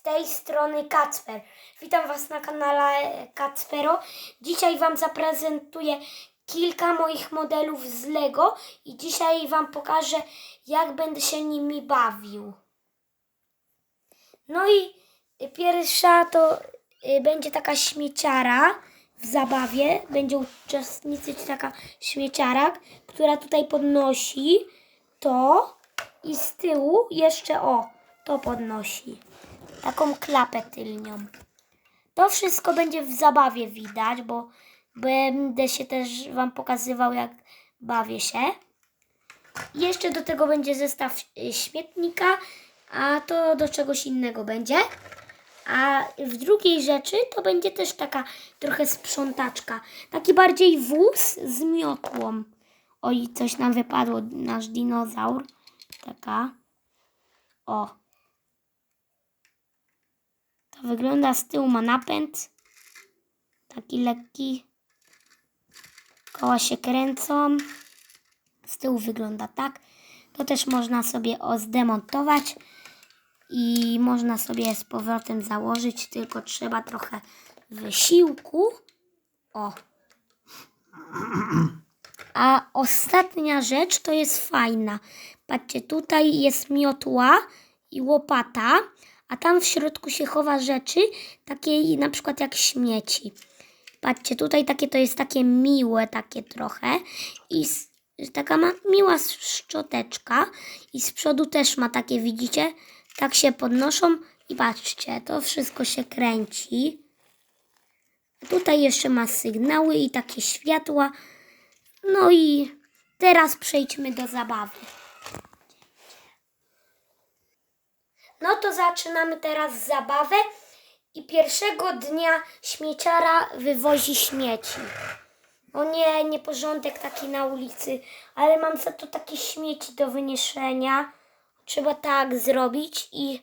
z tej strony Kacper. Witam Was na kanale Kacpero. Dzisiaj Wam zaprezentuję kilka moich modelów z Lego i dzisiaj Wam pokażę, jak będę się nimi bawił. No i pierwsza to y, będzie taka śmieciara w zabawie. Będzie uczestniczyć taka śmieciara, która tutaj podnosi to i z tyłu jeszcze o, to podnosi. Taką klapę tylnią. To wszystko będzie w zabawie widać, bo będę się też Wam pokazywał, jak bawię się. Jeszcze do tego będzie zestaw śmietnika, a to do czegoś innego będzie. A w drugiej rzeczy to będzie też taka trochę sprzątaczka. Taki bardziej wóz z miotłą. Oj, coś nam wypadło, nasz dinozaur. Taka. O. To wygląda z tyłu, ma napęd. Taki lekki. Koła się kręcą. Z tyłu wygląda tak. To też można sobie o zdemontować i można sobie z powrotem założyć, tylko trzeba trochę wysiłku. O. A ostatnia rzecz to jest fajna. Patrzcie, tutaj jest miotła i łopata, a tam w środku się chowa rzeczy, takie na przykład jak śmieci. Patrzcie, tutaj takie to jest takie miłe, takie trochę i taka ma, miła szczoteczka i z przodu też ma takie, widzicie? Tak się podnoszą i patrzcie, to wszystko się kręci. Tutaj jeszcze ma sygnały i takie światła. No i teraz przejdźmy do zabawy. No to zaczynamy teraz zabawę i pierwszego dnia śmieciara wywozi śmieci. O nie, nieporządek taki na ulicy, ale mam za to takie śmieci do wyniesienia. Trzeba tak zrobić i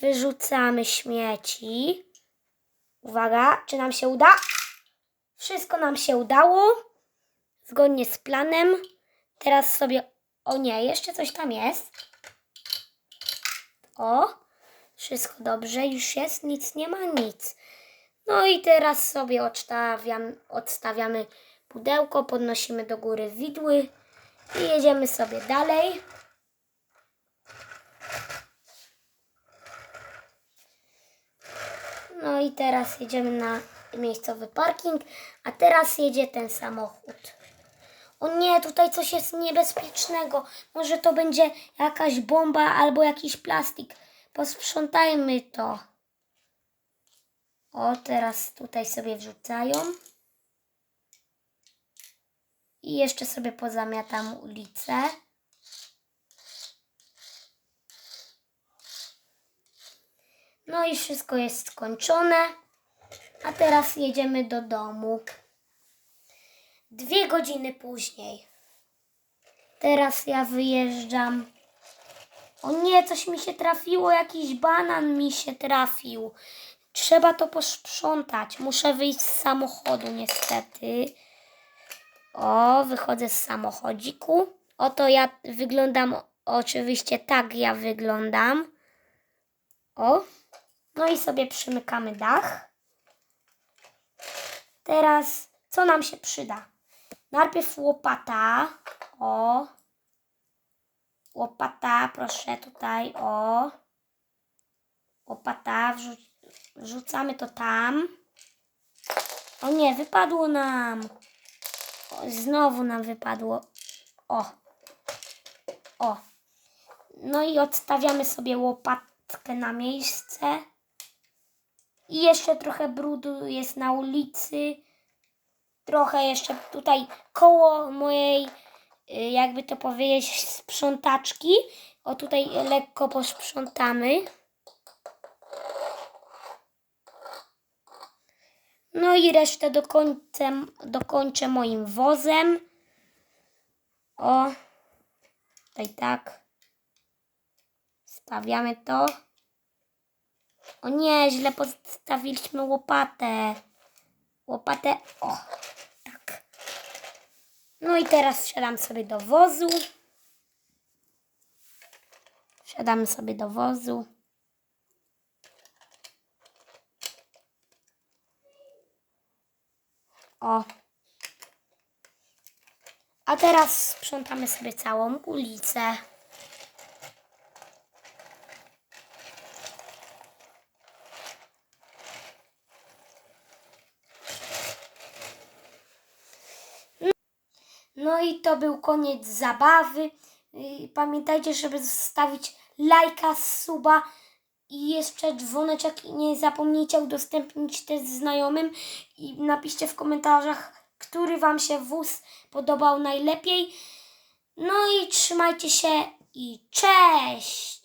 wyrzucamy śmieci. Uwaga, czy nam się uda? Wszystko nam się udało. Zgodnie z planem. Teraz sobie. O nie, jeszcze coś tam jest. O, wszystko dobrze, już jest, nic nie ma, nic. No i teraz sobie odstawiam, odstawiamy pudełko, podnosimy do góry widły i jedziemy sobie dalej. No i teraz jedziemy na miejscowy parking, a teraz jedzie ten samochód. O nie, tutaj coś jest niebezpiecznego. Może to będzie jakaś bomba albo jakiś plastik. Posprzątajmy to. O, teraz tutaj sobie wrzucają. I jeszcze sobie pozamiatam ulicę. No i wszystko jest skończone. A teraz jedziemy do domu. Dwie godziny później. Teraz ja wyjeżdżam. O nie, coś mi się trafiło, jakiś banan mi się trafił. Trzeba to posprzątać. Muszę wyjść z samochodu niestety. O, wychodzę z samochodziku. Oto ja wyglądam, oczywiście tak ja wyglądam. O, no i sobie przymykamy dach. Teraz co nam się przyda? Najpierw łopata. O. Łopata, proszę tutaj. O. Łopata, wrzu- wrzucamy to tam. O nie, wypadło nam. O, znowu nam wypadło. O. O. No i odstawiamy sobie łopatkę na miejsce. I jeszcze trochę brudu jest na ulicy. Trochę jeszcze tutaj koło mojej, y, jakby to powiedzieć, sprzątaczki. O tutaj lekko posprzątamy. No i resztę dokończę, dokończę moim wozem. O, tutaj tak. Stawiamy to. O nie, źle postawiliśmy łopatę. Łopatę, o. No i teraz wsiadam sobie do wozu. Wsiadamy sobie do wozu. O. A teraz sprzątamy sobie całą ulicę. I to był koniec zabawy. Y, Pamiętajcie, żeby zostawić lajka, suba i jeszcze dzwoneczek i nie zapomnijcie udostępnić też znajomym i napiszcie w komentarzach, który Wam się wóz podobał najlepiej. No i trzymajcie się i cześć!